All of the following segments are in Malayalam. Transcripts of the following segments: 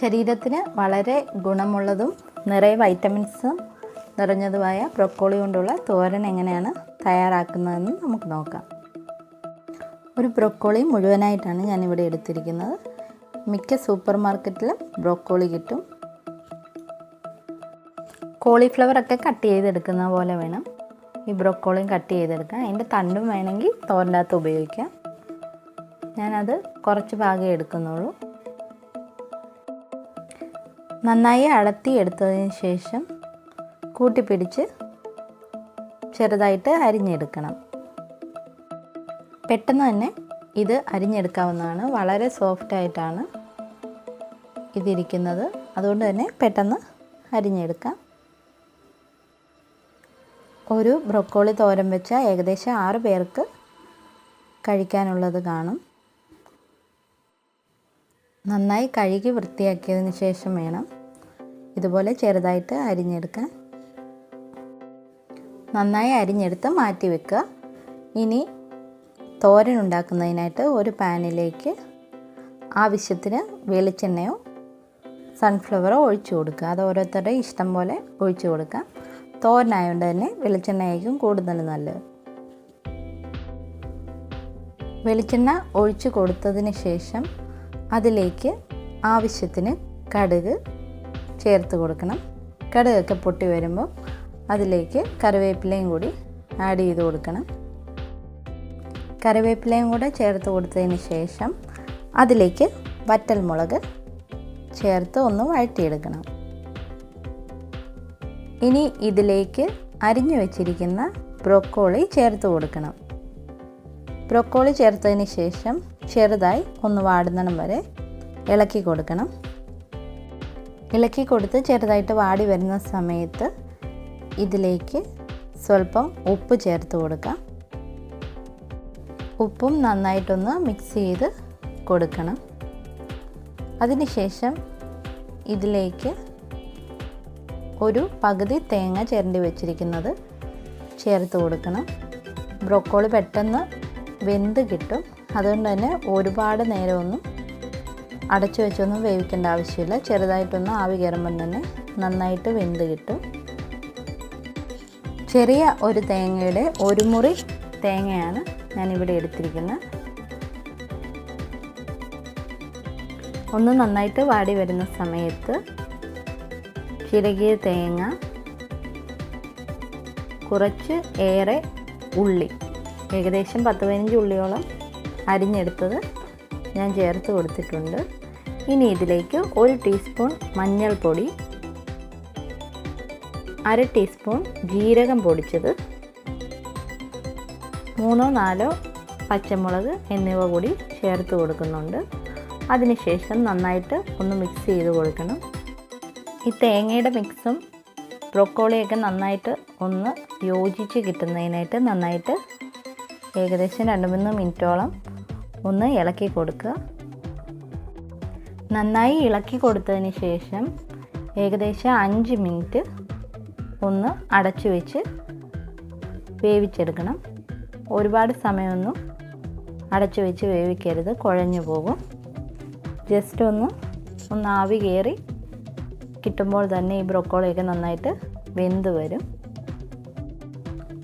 ശരീരത്തിന് വളരെ ഗുണമുള്ളതും നിറയെ വൈറ്റമിൻസും നിറഞ്ഞതുമായ ബ്രൊക്കോളി കൊണ്ടുള്ള തോരൻ എങ്ങനെയാണ് തയ്യാറാക്കുന്നതെന്ന് നമുക്ക് നോക്കാം. ഒരു ബ്രൊക്കോളി മുഴുവനായിട്ടാണ് ഞാനിവിടെ എടുത്തിരിക്കുന്നത്. മിക്ക സൂപ്പർ മാർക്കറ്റിലും ബ്രൊക്കോളി കിട്ടും. കോളിഫ്ലവർ ഒക്കെ കട്ട് ചെയ്തെടുക്കുന്ന പോലെ വേണം. ഈ ബ്രൊക്കോളിയും കട്ട് ചെയ്തെടുക്കാൻ. അതിന്റെ തണ്ടും വേണമെങ്കിൽ തോരന്റെ അകത്ത് ഉപയോഗിക്കാം. ഞാനത് കുറച്ച് ഭാഗം എടുക്കുന്നുള്ളൂ. നന്നായി അളത്തി എടുത്തതിന് ശേഷം കൂട്ടിപ്പിടിച്ച് ചെറുതായിട്ട് അരിഞ്ഞെടുക്കണം. പെട്ടെന്ന് തന്നെ ഇത് അരിഞ്ഞെടുക്കാവുന്നതാണ്. വളരെ സോഫ്റ്റ് ആയിട്ടാണ് ഇതിരിക്കുന്നത്. അതുകൊണ്ട് തന്നെ പെട്ടെന്ന് അരിഞ്ഞെടുക്കാം. ഒരു ബ്രൊക്കോളി തോരൻ വെച്ചാൽ ഏകദേശം ആറ് പേർക്ക് കഴിക്കാനുള്ളത് കാണും. നന്നായി കഴുകി വൃത്തിയാക്കിയതിന് ശേഷം വേണം ഇതുപോലെ ചെറുതായിട്ട് അരിഞ്ഞെടുക്കാൻ. നന്നായി അരിഞ്ഞെടുത്ത് മാറ്റി വെക്കുക. ഇനി തോരൻ ഉണ്ടാക്കുന്നതിനായിട്ട് ഒരു പാനിലേക്ക് ആവശ്യത്തിന് വെളിച്ചെണ്ണയോ സൺഫ്ലവറോ ഒഴിച്ചു കൊടുക്കുക. അത് ഓരോരുത്തരുടെ ഇഷ്ടം പോലെ ഒഴിച്ചു കൊടുക്കാം തോരനായതുകൊണ്ട് തന്നെ വെളിച്ചെണ്ണയായിരിക്കും കൂടുതൽ നല്ലത്. വെളിച്ചെണ്ണ ഒഴിച്ചു കൊടുത്തതിന് ശേഷം അതിലേക്ക് ആവശ്യത്തിന് കടുക് ചേർത്ത് കൊടുക്കണം. കടുകൊക്കെ പൊട്ടി വരുമ്പോൾ അതിലേക്ക് കറിവേപ്പിലയും കൂടി ആഡ് ചെയ്ത് കൊടുക്കണം. കറിവേപ്പിലയും കൂടെ ചേർത്ത് കൊടുത്തതിന് ശേഷം അതിലേക്ക് വറ്റൽമുളക് ചേർത്ത് ഒന്ന് വഴറ്റിയെടുക്കണം. ഇനി ഇതിലേക്ക് അരിഞ്ഞു വച്ചിരിക്കുന്ന ബ്രോക്കോളി ചേർത്ത് കൊടുക്കണം. ബ്രൊക്കോളി ചേർത്തതിന് ശേഷം ചെറുതായി ഒന്ന് വാടുന്നിടം വരെ ഇളക്കി കൊടുക്കണം. ഇളക്കി കൊടുത്ത് ചെറുതായിട്ട് വാടി വരുന്ന സമയത്ത് ഇതിലേക്ക് സ്വല്പം ഉപ്പ് ചേർത്ത് കൊടുക്കാം. ഉപ്പും നന്നായിട്ടൊന്ന് മിക്സ് ചെയ്ത് കൊടുക്കണം. അതിനുശേഷം ഇതിലേക്ക് ഒരു പകുതി തേങ്ങ ചിരണ്ടി വെച്ചിരിക്കുന്നത് ചേർത്ത് കൊടുക്കണം. ബ്രോക്കോളി പെട്ടെന്ന് വെന്ത് കിട്ടും. അതുകൊണ്ട് തന്നെ ഒരുപാട് നേരമൊന്നും അടച്ചു വെച്ചൊന്നും വേവിക്കേണ്ട ആവശ്യമില്ല. ചെറുതായിട്ടൊന്ന് ആവി കയറുമ്പം തന്നെ നന്നായിട്ട് വെന്ത് കിട്ടും. ചെറിയ ഒരു തേങ്ങയുടെ ഒരു മുറി തേങ്ങയാണ് ഞാനിവിടെ എടുത്തിരിക്കുന്നത്. ഒന്ന് നന്നായിട്ട് വാടി വരുന്ന സമയത്ത് ചിരകിയ തേങ്ങ കുറച്ച് ഏറെ ഉള്ളി ഏകദേശം പത്ത് പതിനഞ്ച് ഉള്ളിയോളം അരിഞ്ഞെടുത്തത് ഞാൻ ചേർത്ത് കൊടുത്തിട്ടുണ്ട്. ഇനി ഇതിലേക്ക് ഒരു ടീസ്പൂൺ മഞ്ഞൾപ്പൊടി അര ടീസ്പൂൺ ജീരകം പൊടിച്ചത് മൂന്നോ നാലോ പച്ചമുളക് എന്നിവ കൂടി ചേർത്ത് കൊടുക്കുന്നുണ്ട്. അതിനുശേഷം നന്നായിട്ട് ഒന്ന് മിക്സ് ചെയ്ത് കൊടുക്കണം. ഈ തേങ്ങയുടെ മിക്സും ബ്രൊക്കോളിയൊക്കെ നന്നായിട്ട് ഒന്ന് യോജിച്ച് കിട്ടുന്നതിനായിട്ട് നന്നായിട്ട് ഏകദേശം രണ്ട് മൂന്ന് മിനിറ്റോളം ഒന്ന് ഇളക്കി കൊടുക്കുക. നന്നായി ഇളക്കി കൊടുത്തതിന് ശേഷം ഏകദേശം അഞ്ച് മിനിറ്റ് ഒന്ന് അടച്ചു വെച്ച് വേവിച്ചെടുക്കണം. ഒരുപാട് സമയമൊന്നും അടച്ചു വെച്ച് വേവിക്കരുത്. കുഴഞ്ഞു പോകും. ജസ്റ്റ് ഒന്ന് ഒന്ന് ആവി കയറി കിട്ടുമ്പോൾ തന്നെ ഈ ബ്രൊക്കോളിയൊക്കെ നന്നായിട്ട് വെന്ത് വരും.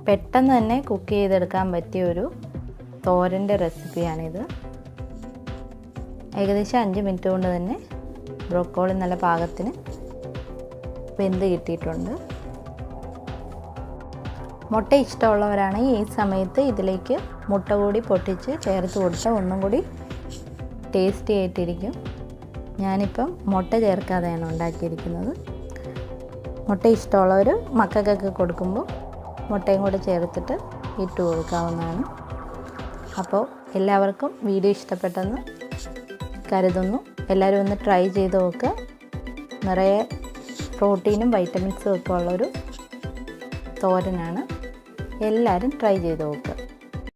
പെട്ടെന്ന് തന്നെ കുക്ക് ചെയ്തെടുക്കാൻ പറ്റിയ ഒരു തോരന്റെ റെസിപ്പിയാണിത്. ഏകദേശം അഞ്ച് മിനിറ്റ് കൊണ്ട് തന്നെ ബ്രോക്കോളി നല്ല പാകത്തിന് വെന്ത് കിട്ടിയിട്ടുണ്ട്. മുട്ട ഇഷ്ടമുള്ളവരാണെങ്കിൽ ഈ സമയത്ത് ഇതിലേക്ക് മുട്ട കൂടി പൊട്ടിച്ച് ചേർത്ത് കൊടുത്താൽ ഒന്നും കൂടി ടേസ്റ്റി ആയിട്ടിരിക്കും. ഞാനിപ്പം മുട്ട ചേർക്കാതെയാണ് ഉണ്ടാക്കിയിരിക്കുന്നത്. മുട്ട ഇഷ്ടമുള്ളവർ മക്കൾക്കൊക്കെ കൊടുക്കുമ്പോൾ മുട്ടയും കൂടെ ചേർത്തിട്ട് ഇട്ട് കൊടുക്കാവുന്നതാണ്. അപ്പോൾ എല്ലാവർക്കും വീഡിയോ ഇഷ്ടപ്പെട്ടെന്ന് കരുതുന്നു. എല്ലാവരും ഒന്ന് ട്രൈ ചെയ്ത് നോക്കുക നിറയെ പ്രോട്ടീനും വൈറ്റമിൻസും ഒക്കെ ഉള്ളൊരു തോരനാണ്. എല്ലാവരും ട്രൈ ചെയ്ത് നോക്കുക